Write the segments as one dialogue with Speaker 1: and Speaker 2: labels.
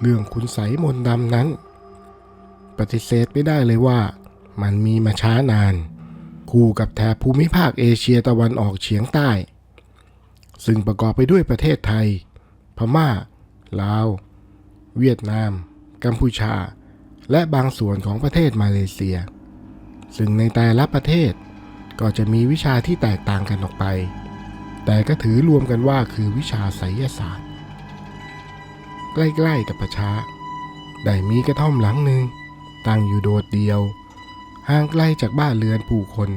Speaker 1: เรื่องคุณใสยมนต์ดำนั้น ปฏิเสธไม่ได้เลยว่า มันมีมาช้านาน คู่กับแถบภูมิภาคเอเชียตะวันออกเฉียงใต้ ซึ่งประกอบไปด้วยประเทศไทย พม่า ลาว เวียดนาม กัมพูชา และบางส่วนของประเทศมาเลเซีย ซึ่งในแต่ละประเทศก็จะมีวิชาที่แตกต่างกันออกไป แต่ก็ถือรวมกันว่าคือวิชาไสยศาสตร์ กล้ๆกับประชาได้มีกระท่อมหลังหนึ่งตั้งอยู่โดดเดียว ห่างไกลจากบ้านเรือนผู้คน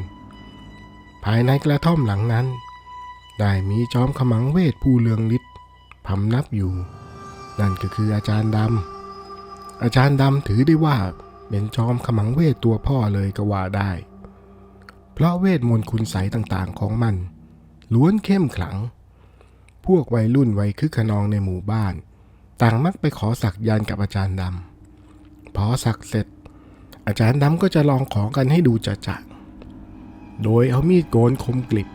Speaker 1: ภายในกระท่อมหลังนั้น ได้มีจอมขมังเวทผู้เลืองฤทธิ์พำนับอยู่ นั่นก็คืออาจารย์ดำอาจารย์ดำถือได้ว่าเป็นจอมขมังเวทตัวพ่อเลยก็ว่าได้ เพราะเวทมนต์คุณใสต่างๆของมัน ล้วนเข้มขลัง พวกวัยรุ่นวัยคึกขนองในหมู่บ้าน ต่างมักไปขอสักยันกับอาจารย์ดำพอสักเสร็จ อาจารย์ดำก็จะลองของกันให้ดูจะจะๆโดยเอามีดโกนคมกลิบ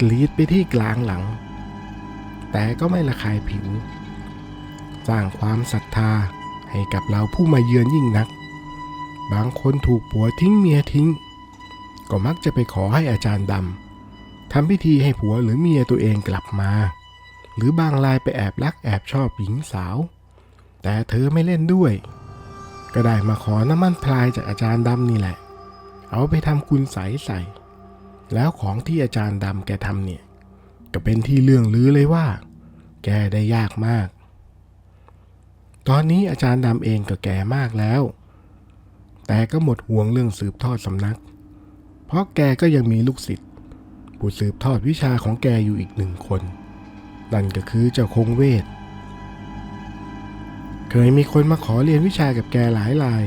Speaker 1: กรีดไปที่กลางหลัง แต่ก็ไม่ระคายผิว สร้างความศรัทธาให้กับเราผู้มาเยือนยิ่งนัก บางคนถูกผัวทิ้งเมียทิ้ง ก็มักจะไปขอให้อาจารย์ดำทำพิธีให้ผัวหรือเมียตัวเองกลับมา หรือบางรายไปแอบรักแอบชอบหญิงสาว แต่เธอไม่เล่นด้วย ก็ได้มาขอน้ำมันพลายจากอาจารย์ดำนี่แหละ เอาไปทำคุณใสใส่ แล้วของที่อาจารย์ดำแกทำเนี่ย ก็เป็นที่เรื่องลือเลยว่า แกได้ยากมาก ตอนนี้อาจารย์ดำเองก็แก่มากแล้ว แต่ก็หมดห่วงเรื่องสืบทอดสำนัก เพราะแกก็ยังมีลูกศิษย์ผู้สืบทอดวิชาของแกอยู่อีกหนึ่งคน นั่นก็คือเจ้าคงเวท เคยมีคนมาขอเรียนวิชากับแกหลายราย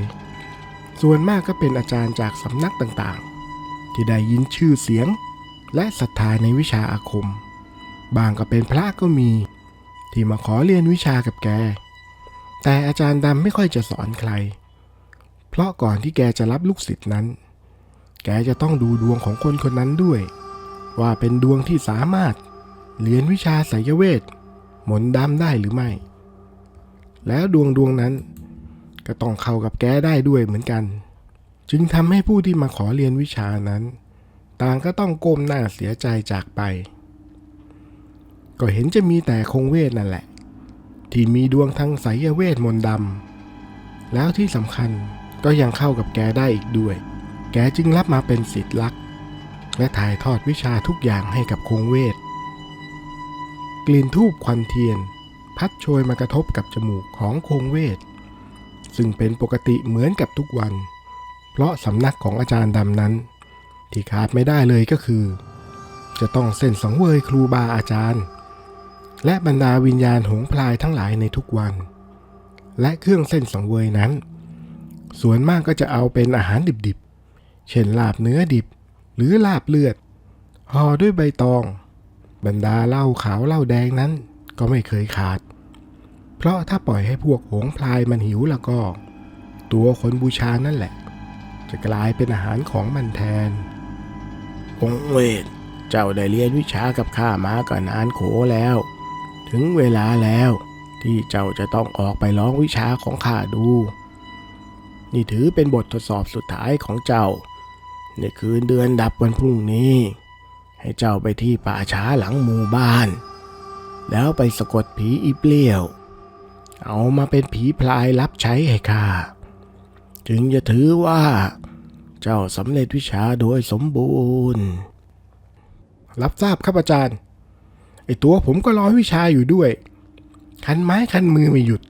Speaker 1: ส่วนมากก็เป็นอาจารย์จากสำนักต่างๆ ที่ได้ยินชื่อเสียง และศรัทธาในวิชาอาคม บางก็เป็นพระก็มี ที่มาขอเรียนวิชากับแก แต่อาจารย์ดำไม่ค่อยจะสอนใคร เพราะก่อนที่แกจะรับลูกศิษย์นั้น แกจะต้องดูดวงของคนคนนั้นด้วย ว่าเป็นดวงที่สามารถ เรียนวิชาไสยเวทมนต์ดำได้หรือไม่ แล้วดวงดวงนั้น ก็ต้องเข้ากับแกได้ด้วยเหมือนกัน จึงทำให้ผู้ที่มาขอเรียนวิชานั้น ต่างก็ต้องก้มหน้าเสียใจจากไป ก็เห็นจะมีแต่คงเวทนั่นแหละ ที่มีดวงทางไสยเวทมนต์ดำแล้วที่สำคัญก็ยังเข้ากับแกได้อีกด้วย แกจึงรับมาเป็นศิษย์ลัก และถ่ายทอดวิชาทุกอย่างให้กับคงเวท กลิ่นทูบควันเทียน พัดโชยมากระทบกับจมูกของคงเวท ซึ่งเป็นปกติเหมือนกับทุกวัน เพราะสำนักของอาจารย์ดำนั้น ที่ขาดไม่ได้เลยก็คือ จะต้องเส้นสังเวยครูบาอาจารย์ และบรรดาวิญญาณหงพลายทั้งหลายในทุกวัน และเครื่องเส้นสังเวยนั้น ส่วนมากก็จะเอาเป็นอาหารดิบๆ เช่นลาบเนื้อดิบหรือลาบเลือดห่อด้วยใบตอง บรรดาเหล้าขาวเหล้าแดงนั้นก็ไม่เคยขาด เพราะถ้าปล่อยให้พวกหงพลายมันหิวแล้วก็ ตัวคนบูชานั่นแหละ จะกลายเป็นอาหารของมันแทนองเวทเจ้าได้เรียนวิชากับข้ามาก่อนานโขแล้ว ถึงเวลาแล้วที่เจ้าจะต้องออกไปร้องวิชาของข้าดู นี่ถือเป็นบททดสอบสุดท้ายของเจ้า ในคืนเดือนดับวันพรุ่งนี้ ให้เจ้าไปที่ป่าช้าหลังหมู่บ้าน แล้วไปสะกดผีอีเปลี่ยว เอามาเป็นผีพลายรับใช้ให้ข้าจึงจะถือว่า เจ้าสำเร็จวิชาโดยสมบูรณ์ รับทราบครับอาจารย์ไอตัวผมก็รอวิชาอยู่ด้วย คันไม้คันมือไม่หยุด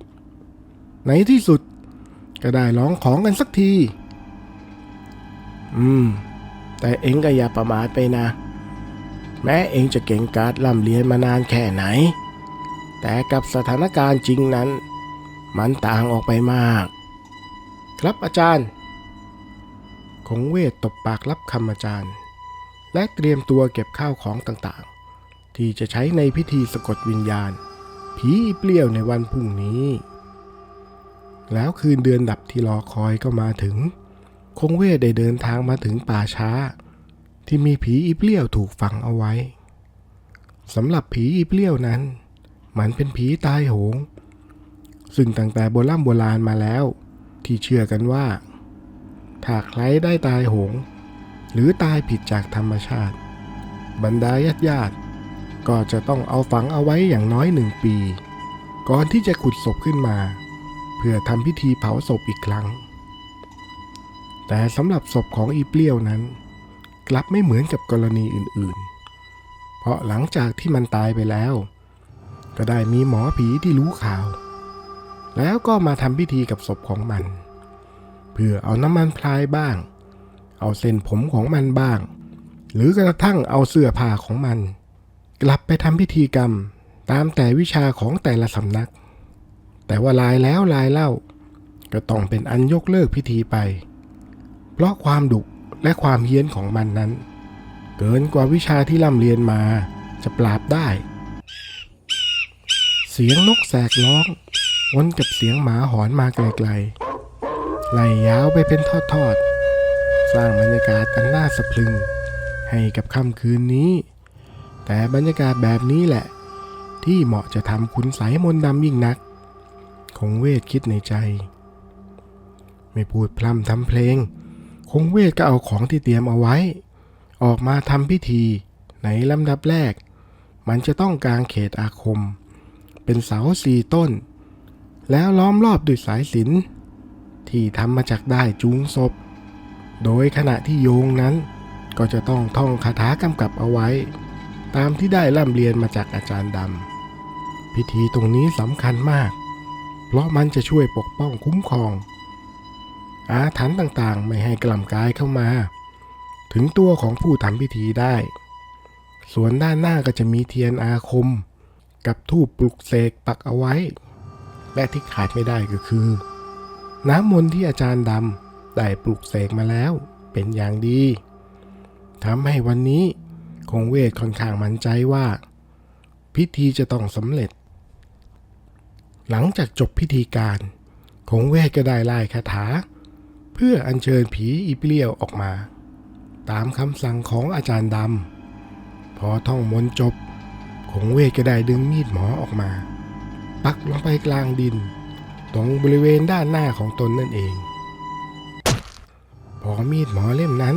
Speaker 1: ในที่สุด ก็ได้ร้องของกันสักที อืม แต่เองก็อย่าประมาทไปนะ แม้เองจะเก่งกาจล่ำเรียนมานานแค่ไหน แต่กับสถานการณ์จริงนั้น มันต่างออกไปมาก ครับอาจารย์คงเวทตบปากรับคำอาจารย์ และเตรียมตัวเก็บข้าวของต่างๆ ที่จะใช้ในพิธีสะกดวิญญาณ ผีเปลี่ยวในวันพรุ่งนี้ แล้วคืนเดือนดับที่รอคอยก็มาถึง คงเวทได้เดินทางมาถึงป่าช้า ที่มีผีอีเปลี่ยวถูกฝังเอาไว้สำหรับผีอีเปลี่ยวนั้น มันเป็นผีตายโหง ซึ่งตั้งแต่โบราณโบราณมาแล้ว ที่เชื่อกันว่า ถ้าใครได้ตายโหง หรือตายผิดจากธรรมชาติ บรรดาญาติญาติก็จะต้องเอาฝังเอาไว้อย่างน้อยหนึ่งปี ก่อนที่จะขุดศพขึ้นมา เพื่อทำพิธีเผาศพอีกครั้ง แต่สำหรับศพของอีเปรี้ยวนั้น กลับไม่เหมือนกับกรณีอื่นๆ เพราะหลังจากที่มันตายไปแล้ว ก็ได้มีหมอผีที่รู้ข่าว แล้วก็มาทำพิธีกับศพของมัน เพื่อเอาน้ำมันพรายบ้าง เอาเส้นผมของมันบ้าง หรือกระทั่งเอาเสื้อผ้าของมัน กลับไปทำพิธีกรรมตามแต่วิชาของแต่ละสำนัก แต่ว่าลายแล้วลายเล่า ก็ต้องเป็นอันยกเลิกพิธีไป เพราะความดุ และความเฮี้ยนของมันนั้น เกินกว่าวิชาที่ร่ำเรียนมาจะปราบได้ เสียงนกแสกร้องวนกับเสียงหมาหอนมาไกลๆไล่ยาวไปเป็นทอดๆ สร้างบรรยากาศอันน่าสะพรึง ให้กับค่ำคืนนี้ แต่บรรยากาศแบบนี้แหละ ที่เหมาะจะทำคุณใสยมนดำยิ่งนัก คงเวทคิดในใจ ไม่พูดพร่ำทำเพลง คงเวทก็เอาของที่เตรียมเอาไว้ ออกมาทำพิธีในลำดับแรก มันจะต้องกางเขตอาคม เป็นเสาสี่ต้น แล้วล้อมรอบด้วยสายสินที่ทำมาจากได้จูงศพ โดยขณะที่โยงนั้นก็จะต้องท่องคาถากำกับเอาไว้ ตามที่ได้ร่ำเรียนมาจากอาจารย์ดำพิธีตรงนี้สำคัญมาก เพราะมันจะช่วยปกป้องคุ้มครอง อาถรรพ์ต่างๆ ไม่ให้กล่ำกายเข้ามา ถึงตัวของผู้ทำพิธีได้ ส่วนด้านหน้าก็จะมีเทียนอาคม กับทูปปลุกเสกปักเอาไว้ และที่ขาดไม่ได้ก็คือ น้ำมนต์ที่อาจารย์ดำได้ปลุกเสกมาแล้วเป็นอย่างดีทำให้วันนี้คงเวทค่อนข้างมั่นใจว่า พิธีจะต้องสำเร็จ หลังจากจบพิธีการคงเวทก็ได้ไล่คาถา เพื่ออัญเชิญผีอีเปรี้ยวออกมา ตามคำสั่งของอาจารย์ดำ พอท่องมนจบคงเวทก็ได้ดึงมีดหมอออกมา ปักลงไปกลางดิน ตรงบริเวณด้านหน้าของตนนั่นเอง พอมีดหมอเล่มนั้น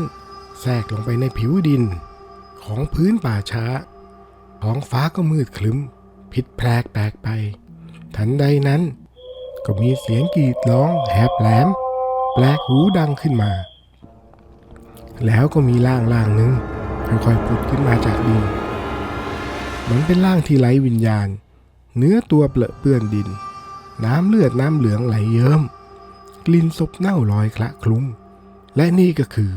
Speaker 1: แทรกลงไปในผิวดิน ของพื้นป่าช้า ท้องฟ้าก็มืดคลึ้ม ผิดแปลกแปลกไป ทันใดนั้นก็มีเสียงกรีดร้องแหบแหลม แปลกหูดังขึ้นมา แล้วก็มีร่างร่างหนึ่งค่อยๆผุดขึ้นมาจากดิน มันเป็นร่างที่ไร้วิญญาณ เนื้อตัวเปลอะเปื้อนดิน น้ำเลือดน้ำเหลืองไหลเยิ้ม กลิ่นศพเน่าลอยคละคลุ้ง และนี่ก็คือ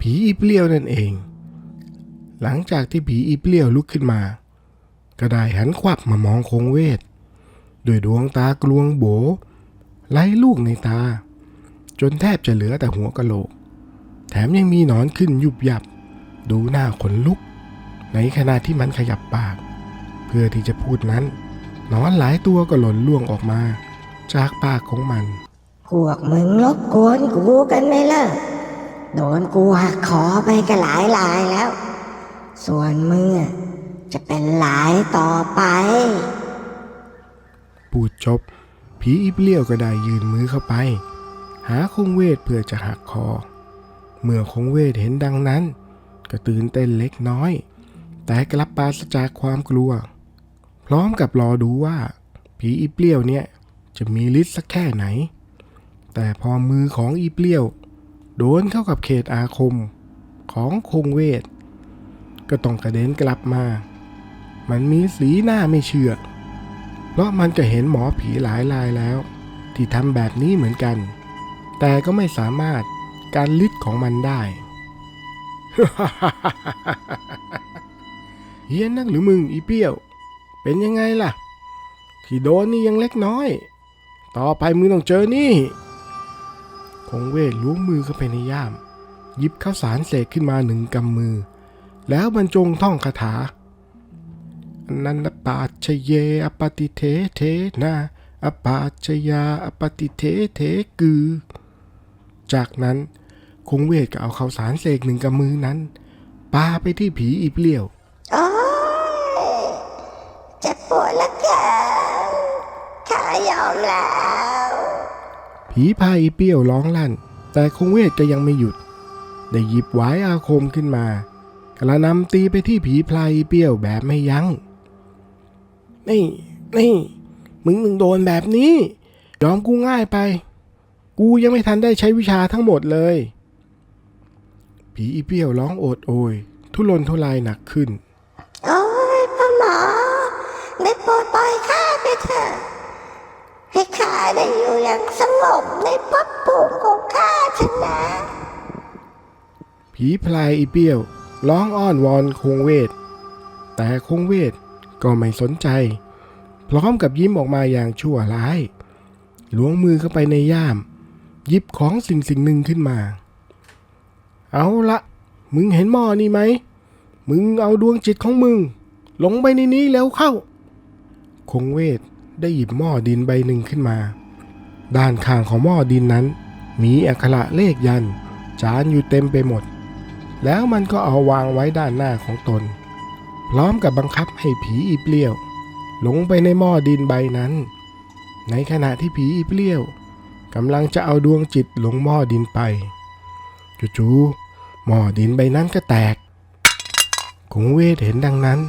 Speaker 1: ผีอีเปรี้ยวนั่นเอง หลังจากที่ผีอีเปรี้ยวลุกขึ้นมา ก็ได้หันควับมามองคงเวทด้วยดวงตากลวงโบไล่ลูกในตา จนแทบจะเหลือแต่หัวกะโหลก แถมยังมีหนอนขึ้นยุบยับ ดูหน้าขนลุก ในขณะที่มันขยับปาก เพื่อที่จะพูดนั้น หนอนหลายตัวก็หล่นล่วงออกมา จากปากของมัน
Speaker 2: พวกมึงรบกวนกูกันไหม่เลิกโดนกูหักคอไปก็หลายลายแล้ว ส่วนมึงอะจะเป็นหลายต่อไป
Speaker 1: พูดจบ ผีอีเปรี้ยวก็ได้ยืนมือเข้าไป หาคงเวทเพื่อจะหักคอ เมื่อคงเวทเห็นดังนั้น ก็ตื่นเต้นเล็กน้อย แต่กลับปราศจากความกลัว พร้อมกับรอดูว่า ผีอีเปรี้ยวเนี่ยจะมีฤทธิ์สักแค่ไหน แต่พอมือของอีเปรี้ยว โดนเข้ากับเขตอาคมของคงเวท ก็ต้องกระเด็นกลับมา มันมีสีหน้าไม่เชื่อ เพราะมันก็เห็นหมอผีหลายรายแล้ว ที่ทำแบบนี้เหมือนกัน แต่ก็ไม่สามารถการลิดของมันได้ เฮียนักหรือมึงอีเปี้ยว เป็นยังไงล่ะ ที่โดนนี่ยังเล็กน้อย ต่อไปมึงต้องเจอนี่ คงเวทล้วงมือเข้าไปในย่าม หยิบข้าวสารเสกขึ้นมาหนึ่งกำมือ แล้วบรรจงท่องคาถานันปาชเยอปติเทเทนาอปาชยาอปติเทเทกือ จากนั้นคงเวทก็เอาข้าวสารเสกหนึ่งกับมือนั้นปาไปที่ผีอีเปลี่ยว
Speaker 2: โอ้ยเจ็บปวดเหละเกินข้ายอมแล้ว
Speaker 1: ผีพายอีเปี้ยวร้องลั่น แต่คงเวทก็ยังไม่หยุด ได้หยิบหวายอาคมขึ้นมากระหนำตีไปที่ผีพลายอีเปี้ยวแบบไม่ยัง้ง นี่ นี่ มึงมึงโดนแบบนี้ ยอมกูง่ายไป กูยังไม่ทันได้ใช้วิชาทั้งหมดเลย ผีอีเปี้ยวร้องโอดโอย ทุรนทุรายหนักขึ้น
Speaker 2: โอ้ยพ่อหมอได้โปรดปล่อยข้าไปเถอะให้ข้าได้อยู่อย่างสงบในภพภูมิของข้าเถอะนะ
Speaker 1: ผีพลายอีเปี้ยวร้องอ้อนวอนคงเวท แต่คงเวทก็ไม่สนใจ พร้อมกับยิ้มออกมาอย่างชั่วร้ายล้วงมือเข้าไปในย่าม หยิบของสิ่งสิ่งหนึ่งขึ้นมา เอาละมึงเห็นหม้อนี่ไหม มึงเอาดวงจิตของมึง ลงไปในนี้แล้วเข้า คงเวทได้หยิบหม้อดินใบหนึ่งขึ้นมา ด้านข้างของหม้อดินนั้น มีอักขระเลขยัน จานอยู่เต็มไปหมด แล้วมันก็เอาวางไว้ด้านหน้าของตน พร้อมกับบังคับให้ผีอีเปลี่ยว ลงไปในหม้อดินใบนั้น ในขณะที่ผีอีเปลี่ยว กำลังจะเอาดวงจิตลงหม้อดินไปจู่ๆหม้อดินใบนั้นก็แตกคงเวทเห็นดังนั้น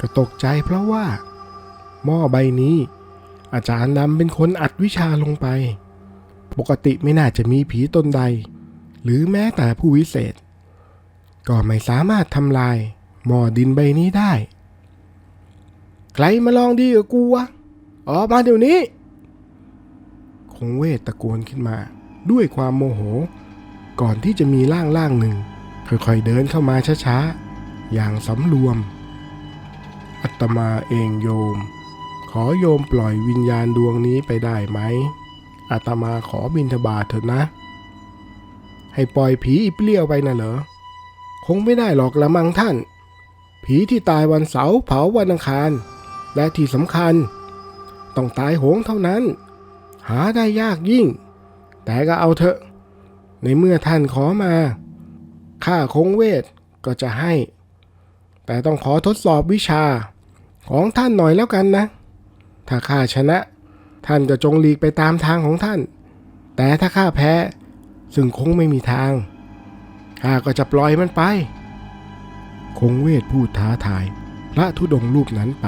Speaker 1: ก็ตกใจเพราะว่า หม้อใบนี้ อาจารย์ดำเป็นคนอัดวิชาลงไป ปกติไม่น่าจะมีผีตนใด หรือแม้แต่ผู้วิเศษ ก็ไม่สามารถทำลาย หม้อดินใบนี้ได้ ใครมาลองดีกับกูวะออกมาเดี๋ยวนี้ คงเวทตะโกนขึ้นมา ด้วยความโมโห ก่อนที่จะมีร่างร่างหนึ่ง ค่อยๆเดินเข้ามาช้าๆ อย่างสำรวม อัตมาเองโยม ขอโยมปล่อยวิญญาณดวงนี้ไปได้ไหมอาตมาขอบินทบาทเถอะนะ ให้ปล่อยผีอีเปลี่ยวไปน่ะเหรอ คงไม่ได้หรอกละมังท่าน ผีที่ตายวันเสาร์เผาวันอังคาร และที่สำคัญ ต้องตายโหงเท่านั้น หาได้ยากยิ่ง แต่ก็เอาเถอะ ในเมื่อท่านขอมาข้าคงเวทก็จะให้ แต่ต้องขอทดสอบวิชาของท่านหน่อยแล้วกันนะ ถ้าข้าชนะ ท่านก็จงหลีกไปตามทางของท่าน แต่ถ้าข้าแพ้ ซึ่งคงไม่มีทางข้าก็จะปล่อยมันไป คงเวทพูดท้าทาย พระธุดงรูปนั้นไป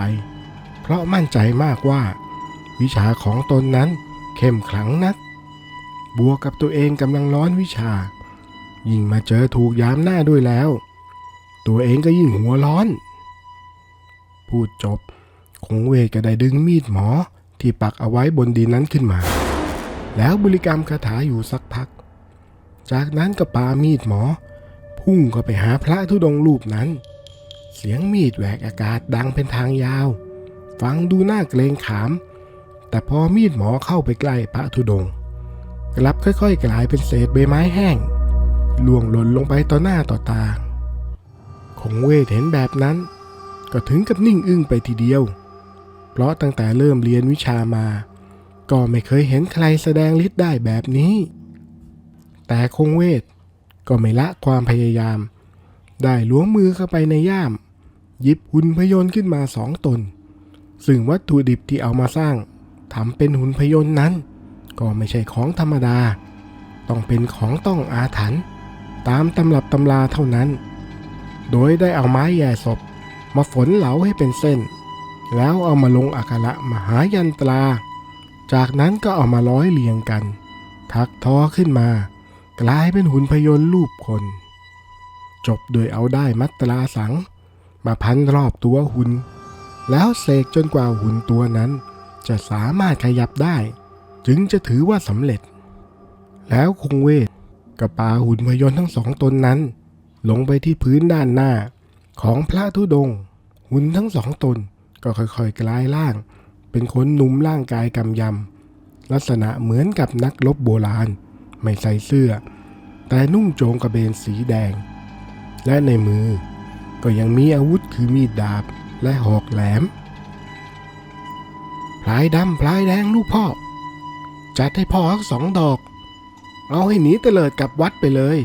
Speaker 1: เพราะมั่นใจมากว่า วิชาของตนนั้น เข้มขลังนัก บวกกับตัวเองกำลังร้อนวิชา ยิ่งมาเจอถูกยามหน้าด้วยแล้ว ตัวเองก็ยิ่งหัวร้อน พูดจบ คงเวทก็ได้ดึงมีดหมอที่ปักเอาไว้บนดินนั้นขึ้นมา แล้วบริกรรมคาถาอยู่สักพัก จากนั้นก็ปามีดหมอ พุ่งเข้าไปหาพระธุดงค์รูปนั้น เสียงมีดแหวกอากาศดังเป็นทางยาว ฟังดูน่าเกรงขาม แต่พอมีดหมอเข้าไปใกล้พระธุดง กลับค่อยๆ กลายเป็นเศษใบไม้แห้งล่วงหล่นลงไปต่อหน้าต่อตา คงเวทเห็นแบบนั้น ก็ถึงกับนิ่งอึ้งไปทีเดียว เพราะตั้งแต่เริ่มเรียนวิชามา ก็ไม่เคยเห็นใครแสดงฤทธิ์ได้แบบนี้ แต่คงเวทก็ไม่ละความพยายาม ได้ล้วงมือเข้าไปในย่าม หยิบหุ่นพยนต์ขึ้นมาสองตน ซึ่งวัตถุดิบที่เอามาสร้าง ทำเป็นหุ่นพยนต์นั้น ก็ไม่ใช่ของธรรมดา ต้องเป็นของต้องอาถรรพ์ตามตำรับตำราเท่านั้น โดยได้เอาไม้แย่ศพ มาฝนเหลาให้เป็นเส้น แล้วเอามาลงอักขระมหายันตรา จากนั้นก็เอามาร้อยเรียงกัน ทักทอขึ้นมา กลายเป็นหุ่นพยนต์รูปคน จบโดยเอาได้มัดตราสัง มาพันรอบตัวหุ่นแล้วเสกจนกว่าหุ่นตัวนั้น จะสามารถขยับได้ จึงจะถือว่าสำเร็จ แล้วคงเวทก็ปาหุ่นพยนต์ทั้งสองตนนั้น ลงไปที่พื้นด้านหน้าของพระธุดง หุ่นทั้งสองตนก็ค่อยๆกลายร่าง เป็นคนหนุ่มร่างกายกำยำ ลักษณะเหมือนกับนักรบโบราณ ไม่ใส่เสื้อ แต่นุ่งโจงกระเบนสีแดง และในมือก็ยังมีอาวุธคือมีดดาบและหอกแหลม พลายดำพลายแดงลูกพ่อ จัดให้พ่อทั้งสองดอก เอาให้หนีเตลิดกลับวัดไปเลย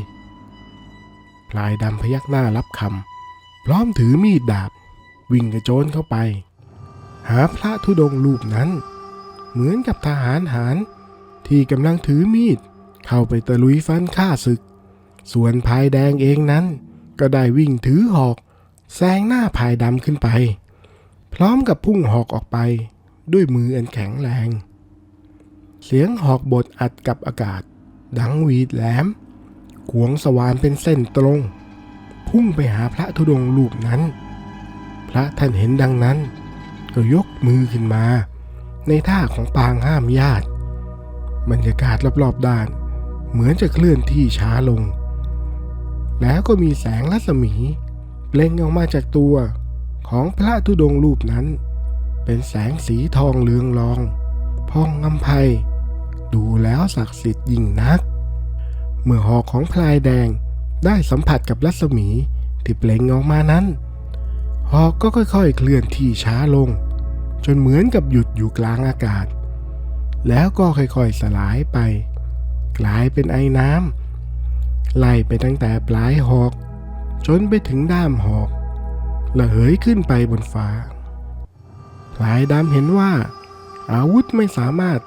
Speaker 1: พลายดำพยักหน้ารับคำพร้อมถือมีดดาบ วิ่งกระโจนเข้าไป หาพระธุดงค์รูปนั้น เหมือนกับทหารหารที่กำลังถือมีด เข้าไปตะลุยฟันฆ่าศึก ส่วนพายแดงเองนั้น ก็ได้วิ่งถือหอกแซงหน้าพายดำขึ้นไป พร้อมกับพุ่งหอกออกไป ด้วยมืออันแข็งแรง เสียงหอกบดอัดกับอากาศ ดังหวีดแหลมขวงสว่านเป็นเส้นตรง พุ่งไปหาพระธุดงค์รูปนั้น พระท่านเห็นดังนั้น ก็ยกมือขึ้นมา ในท่าของปางห้ามญาติ บรรยากาศรอบๆด้าน เหมือนจะเคลื่อนที่ช้าลง แล้วก็มีแสงรัศมีเปล่งออกมาจากตัวของพระธุดงค์รูปนั้น เป็นแสงสีทองเลืองรอง พองอำไพดูแล้วศักดิ์สิทธิ์ยิ่งนัก เมื่อหอกของพลายแดงได้สัมผัสกับรัศมีที่เปล่งออกมานั้น หอกก็ค่อยๆ เคลื่อนที่ช้าลง จนเหมือนกับหยุดอยู่กลางอากาศ แล้วก็ค่อยๆสลายไป กลายเป็นไอ้น้ำไล่ไปตั้งแต่ปลายหอก จนไปถึงด้ามหอกระเหยขึ้นไปบนฟ้า ลายดำเห็นว่า อาวุธไม่สามารถ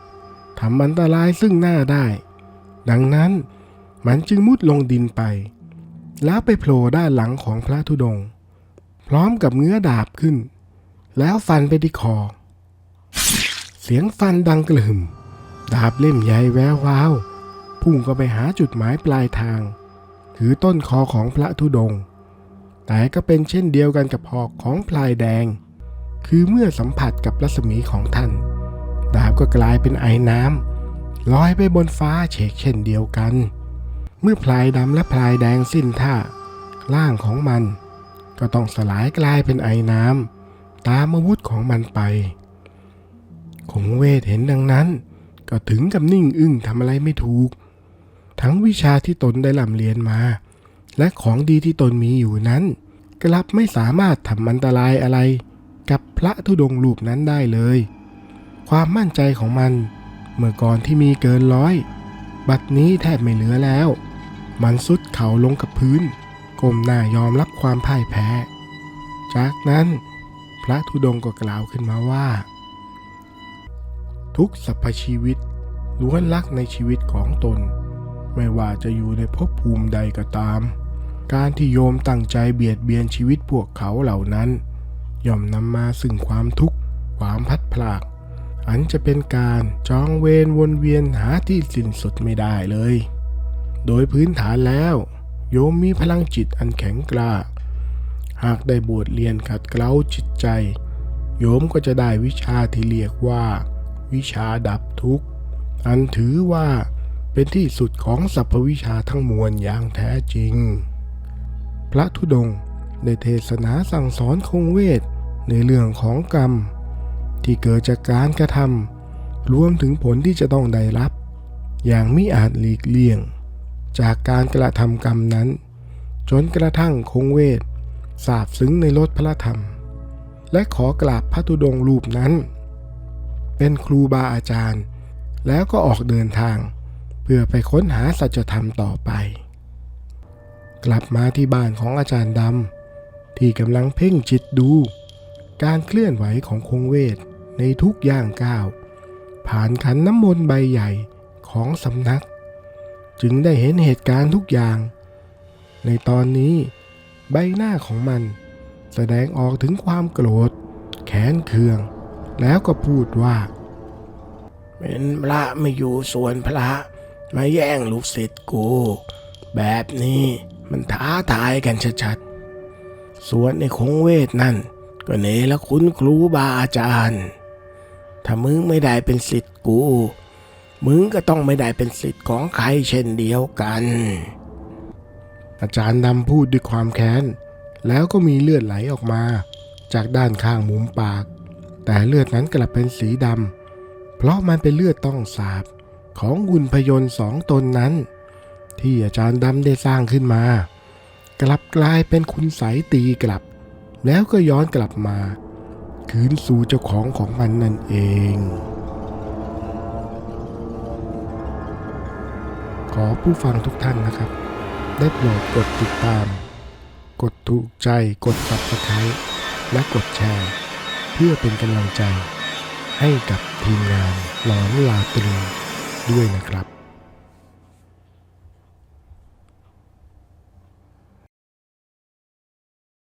Speaker 1: ทำอันตรายซึ่งหน้าได้ ดังนั้นมันจึงมุดลงดินไป แล้วไปโผล่ด้านหลังของพระธุดง พร้อมกับเงื้อดาบขึ้น แล้วฟันไปที่คอ เสียงฟันดังกระหึ่ม ดาบเล่มใหญ่แวววาว พุ่งก็ไปหาจุดหมายปลายทางคือต้นคอของพระธุดง แต่ก็เป็นเช่นเดียวกันกับหอกของพลายแดง คือเมื่อสัมผัสกับรัศมีของท่าน ดาบก็กลายเป็นไอน้ำลอยไปบนฟ้าเฉกเช่นเดียวกัน เมื่อพลายดำและพลายแดงสิ้นท่าร่างของมัน ก็ต้องสลายกลายเป็นไอน้ำตามอาวุธของมันไปคงเวทเห็นดังนั้น ก็ถึงกับนิ่งอึ้งทำอะไรไม่ถูก ทั้งวิชาที่ตนได้ลำเรียนมา และของดีที่ตนมีอยู่นั้น กลับไม่สามารถทำอันตรายอะไร กับพระธุดงค์รูปนั้นได้เลย ความมั่นใจของมัน เมื่อก่อนที่มีเกินร้อย บัดนี้แทบไม่เหลือแล้ว มันสุดเข่าลงกับพื้นก้มหน้ายอมรับความพ่ายแพ้ จากนั้นพระธุดงค์ก็กล่าวขึ้นมาว่า ทุกสรรพชีวิตล้วนรักในชีวิตของตน ไม่ว่าจะอยู่ในภพภูมิใดก็ตาม การที่โยมตั้งใจเบียดเบียนชีวิตพวกเขาเหล่านั้น ย่อมนำมาซึ่งความทุกข์ ความพัดพลาก อันจะเป็นการจองเวรวนเวียนหาที่สิ้นสุดไม่ได้เลย โดยพื้นฐานแล้ว โยมมีพลังจิตอันแข็งกล้า หากได้บวชเรียนขัดเกลาจิตใจ โยมก็จะได้วิชาที่เรียกว่า วิชาดับทุกข์ อันถือว่าเป็นที่สุดของสรรพวิชาทั้งมวลอย่างแท้จริง พระธุดงค์ได้เทศนาสั่งสอนคงเวท ในเรื่องของกรรม ที่เกิดจากการกระทำรวมถึงผลที่จะต้องได้รับ อย่างมิอาจหลีกเลี่ยง จากการกระทำกรรมนั้น จนกระทั่งคงเวทสาบซึ้งในรสพระธรรม และขอกราบพระธุดงรูปนั้น เป็นครูบาอาจารย์ แล้วก็ออกเดินทาง เพื่อไปค้นหาสัจธรรมต่อไป กลับมาที่บ้านของอาจารย์ดำที่กำลังเพ่งจิตดู การเคลื่อนไหวของคงเวทในทุกย่างก้าว ผ่านขันน้ำมนต์ใบใหญ่ของสำนัก จึงได้เห็นเหตุการณ์ทุกอย่าง ในตอนนี้ใบหน้าของมันแสดงออกถึงความโกรธ แค้นเคือง แล้วก็พูดว่า เป็นพระไม่อยู่ส่วนพระ มาแย่งลูกศิษย์กู แบบนี้มันท้าทายกันชัดๆ ส่วนในคงเวทนั่น ก็เนละคุณครูบาอาจารย์ ถ้ามึงไม่ได้เป็นศิษย์กู มึงก็ต้องไม่ได้เป็นศิษย์ของใครเช่นเดียวกัน อาจารย์ดำพูดด้วยความแค้น แล้วก็มีเลือดไหลออกมา จากด้านข้างมุมปาก แต่เลือดนั้นกลับเป็นสีดำ เพราะมันเป็นเลือดต้องสาบของหุ่นพยนต์สองตนนั้น ที่อาจารย์ดำได้สร้างขึ้นมา กลับกลายเป็นคุณใสยตีกลับ แล้วก็ย้อนกลับมา คืนสู่เจ้าของของมันนั่นเอง ขอผู้ฟังทุกท่านนะครับ ได้โปรดกดติดตาม กดถูกใจกด subscribe และกดแชร์ เพื่อเป็นกำลังใจใให้กับทีมงานหลอนลาตรีด้วยนะครับ